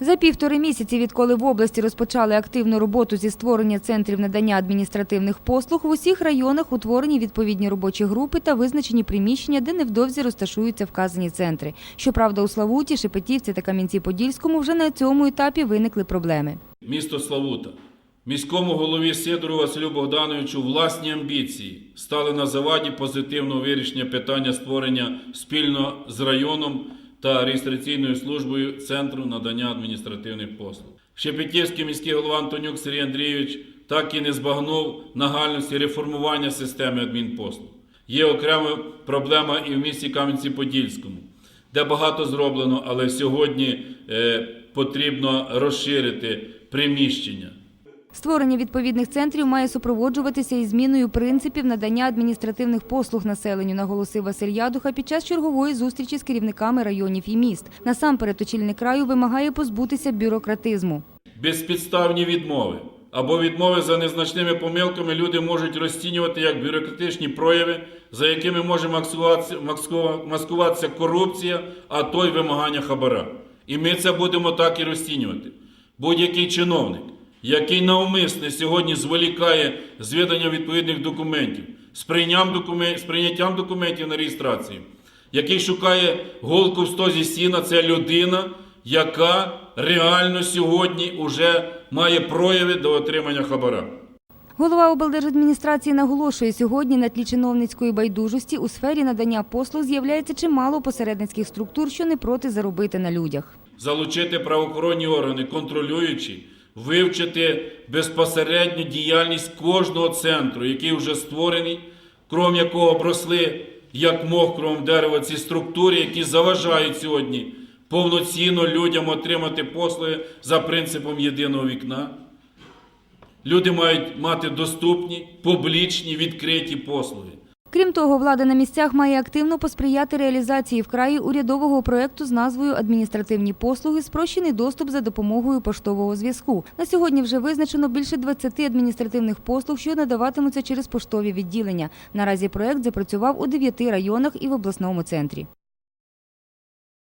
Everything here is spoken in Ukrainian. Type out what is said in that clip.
За півтори місяці, відколи в області розпочали активну роботу зі створення центрів надання адміністративних послуг, в усіх районах утворені відповідні робочі групи та визначені приміщення, де невдовзі розташуються вказані центри. Щоправда, у Славуті, Шепетівці та Кам'янці-Подільському вже на цьому етапі виникли проблеми. Місто Славута. Міському голові Сидору Василю Богдановичу власні амбіції стали на заваді позитивного вирішення питання створення спільно з районом та реєстраційною службою Центру надання адміністративних послуг. Шепетівський міський голова Антонюк Сергій Андрійович так і не збагнув нагальності реформування системи адмінпослуг. Є окрема проблема і в місті Кам'янці-Подільському, де багато зроблено, але сьогодні е, потрібно розширити приміщення. Створення відповідних центрів має супроводжуватися і зміною принципів надання адміністративних послуг населенню, наголосив Василь Ядуха під час чергової зустрічі з керівниками районів і міст. Насамперед, очільник краю вимагає позбутися бюрократизму. Безпідставні відмови або відмови за незначними помилками люди можуть розцінювати як бюрократичні прояви, за якими може маскуватися, корупція, а то й вимагання хабара. І ми це будемо так і розцінювати. Будь-який чиновник, який навмисне сьогодні зволікає з виданням відповідних документів, з прийняттям документів, на реєстрацію, який шукає голку в стозі сіна, це людина, яка реально сьогодні вже має прояви до отримання хабара. Голова облдержадміністрації наголошує, сьогодні на тлі чиновницької байдужості у сфері надання послуг з'являється чимало посередницьких структур, що не проти заробити на людях. залучити правоохоронні органи, контролюючи, вивчити безпосередню діяльність кожного центру, який вже створений, кром якого обросли як мох кровом дерева ці структури, які заважають сьогодні повноцінно людям отримати послуги за принципом єдиного вікна. Люди мають мати доступні, публічні, відкриті послуги. Крім того, влада на місцях має активно посприяти реалізації в краї урядового проекту з назвою Адміністративні послуги, спрощений доступ за допомогою поштового зв'язку. На сьогодні вже визначено більше 20 адміністративних послуг, що надаватимуться через поштові відділення. Наразі проект запрацював у 9 районах і в обласному центрі.